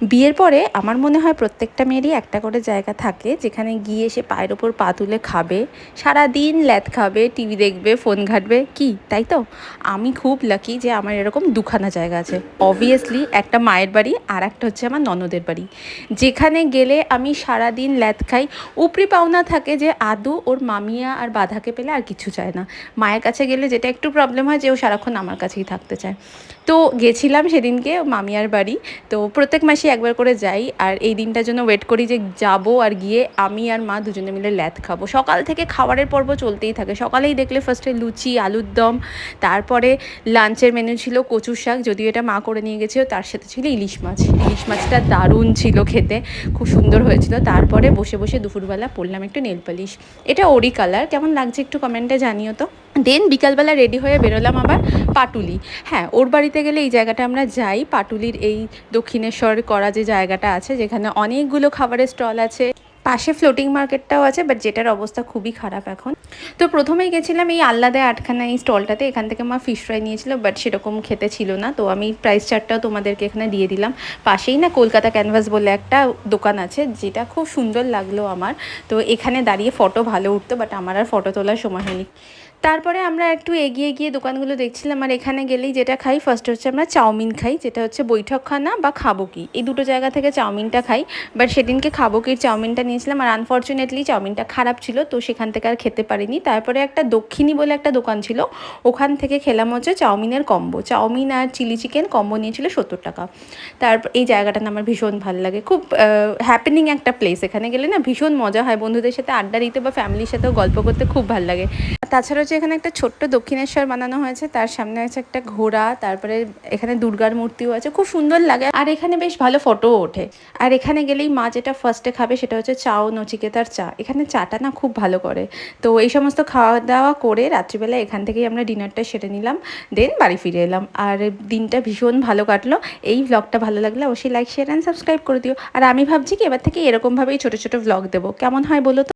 বিয়ের পরে আমার মনে হয় প্রত্যেকটা মেয়েরই একটা করে জায়গা থাকে, যেখানে গিয়ে সে পায়ের ওপর পা তুলে খাবে সারা দিন ল্যাদ খাবে, টিভি দেখবে, ফোন ঘাটবে, কি? তাই তো? আমি খুব লাকি যে আমার এরকম দুখানা জায়গা আছে। অবভিয়াসলি একটা মায়ের বাড়ি আর একটা হচ্ছে আমার ননদের বাড়ি। যেখানে গেলে আমি সারা দিন ল্যাদ খাই। উপরি পাওনা থাকে যে আদু ওর মামিয়া আর বাধাকে পেলে আর কিছু চায় না। মায়ের কাছে গেলে যেটা একটু প্রবলেম হয় যে ও সারাক্ষণ আমার কাছেই থাকতে চায়। তো গেছিলাম সেদিনকে মামিয়ার বাড়ি। তো প্রত্যেক মাসে একবার করে যাই আর এই দিনটার জন্য ওয়েট করি যে যাব আর গিয়ে আমি আর মা দুজনে মিলে ল্যাদ খাব। সকাল থেকে খাবারের পর্ব চলতেই থাকে। সকালেই দেখলে ফার্স্টে লুচি, আলুর দম, তারপরে লাঞ্চের মেনু ছিল কচুর শাক, যদিও এটা মা করে নিয়ে গেছিল, তার সাথে ছিল ইলিশ মাছ। ইলিশ মাছটা দারুণ ছিল খেতে, খুব সুন্দর হয়েছিল। তারপরে বসে বসে দুপুরবেলা পড়লাম একটু নেল পালিশ। এটা ওরি কালার কেমন লাগছে একটু কমেন্টে জানিও তো। দেন বিকালবেলা রেডি হয়ে বেরোলাম আবার পাটুলি। হ্যাঁ ওর বাড়িতে গেলে এই জায়গাটা আমরা যাই। পাটুলির এই দক্ষিণেশ্বর করা যে জায়গাটা আছে, যেখানে অনেকগুলো খাবারের স্টল আছে। পাশে ফ্লোটিং মার্কেটটাও আছে বাট যেটার অবস্থা খুবই খারাপ এখন। তো প্রথমেই গেছিলাম এই আল্লাদে আটখানা এই স্টলটাতে এখান থেকে মা ফিশ ফ্রাই নিয়েছিল বাট সেরকম খেতে ছিল না। তো আমি প্রাইস চারটাও তোমাদেরকে এখানে দিয়ে দিলাম। পাশেই না কলকাতা ক্যানভাস বলে একটা দোকান আছে, যেটা খুব সুন্দর লাগল আমার। তো এখানে দাঁড়িয়ে ফটো ভালো উঠতো বাট আমার আর ফটো তোলার সময় হয়নি। তারপরে আমরা একটু এগিয়ে গিয়ে দোকানগুলো দেখছিলাম, আর এখানে গেলেই যেটা খাই ফার্স্ট হচ্ছে আমরা চাউমিন খাই, যেটা হচ্ছে বৈঠকখানা বা খাব কি। এই দুটো জায়গা থেকে চাউমিনটা খাই বাট সেদিনকে খাব কির চাউমিনটা নিয়েছিলাম, আর আনফর্চুনেটলি চাউমিনটা খারাপ ছিল, তো সেখান থেকে আর খেতে পারিনি। তারপরে একটা দক্ষিণী বলে একটা দোকান ছিল, ওখান থেকে খেলাম হচ্ছে চাউমিনের কম্বো। চাউমিন আর চিলি চিকেন কম্বো নিয়েছিল সত্তর টাকা। তারপর এই জায়গাটা না আমার ভীষণ ভালো লাগে। খুব হ্যাপেনিং একটা প্লেস এখানে গেলে না ভীষণ মজা হয় বন্ধুদের সাথে আড্ডা দিতে বা ফ্যামিলির সাথেও গল্প করতে খুব ভালো লাগে। তাছাড়া হচ্ছে এখানে একটা ছোট্ট দক্ষিণেশ্বর বানানো হয়েছে, তার সামনে আছে একটা ঘোড়া, তারপরে এখানে দুর্গার মূর্তিও আছে, খুব সুন্দর লাগে। আর এখানে বেশ ভালো ফটোও ওঠে। আর এখানে গেলেই মা যেটা ফার্স্টে খাবে সেটা হচ্ছে চাও, নচিকেতার চা। এখানে চাটা না খুব ভালো করে। তো এই সমস্ত খাওয়া দাওয়া করে রাত্রিবেলা এখান থেকেই আমরা ডিনারটা সেরে নিলাম দেন বাড়ি ফিরে এলাম। আর দিনটা ভীষণ ভালো কাটলো। এই ভ্লগটা ভালো লাগলে অবশ্যই লাইক শেয়ার অ্যান্ড সাবস্ক্রাইব করে দিও। আর আমি ভাবছি কি, এবার থেকে এরকমভাবেই ছোটো ছোটো ভ্লগ দেবো। কেমন হয় বলো তো?